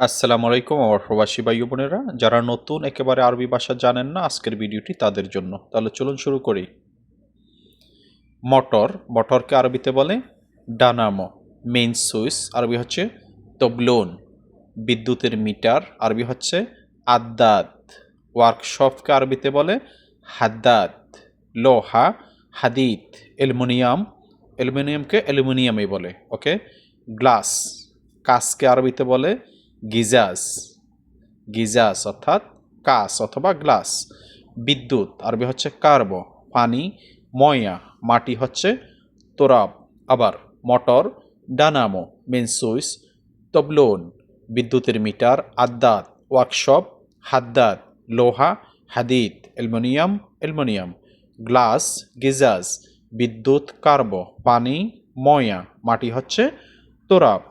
আসসালামু আলাইকুম আমার প্রবাসী ভাই বোনেরা। যারা নতুন একেবারে আরবি ভাষা জানেন না, আজকের ভিডিওটি তাদের জন্য। তাহলে চলুন শুরু করি। মটর, মটরকে আরবিতে বলে ডানামো মেইন সুইচ আরবি হচ্ছে তবলুন। বিদ্যুতের মিটার, আরবি হচ্ছে আদ্দাদ ওয়ার্কশপকে আরবিতে বলে হাদ্দাদ লোহা হাদিদ অ্যালুমিনিয়াম। অ্যালুমিনিয়ামকে অ্যালুমিনিয়ামই বলে ওকে গ্লাস। কাঁচকে আরবিতে বলে গিজাস গিজাস অর্থাৎ কাস অথবা গ্লাস। বিদ্যুৎ, আরবি হচ্ছে কার্ব, পানি ময়া মাটি হচ্ছে তোরাব। আবার মটর, ডানামো মেন সুইচ তবলোন, বিদ্যুতের মিটার, আদ্দাত, ওয়ার্কশপ, হাদ্দাত, লোহা, হাদিদ, অ্যালুমিনিয়াম অ্যালুমিনিয়াম। গ্লাস, গিজাস, বিদ্যুৎ, কার্ব, পানি ময়া মাটি হচ্ছে তোরাব।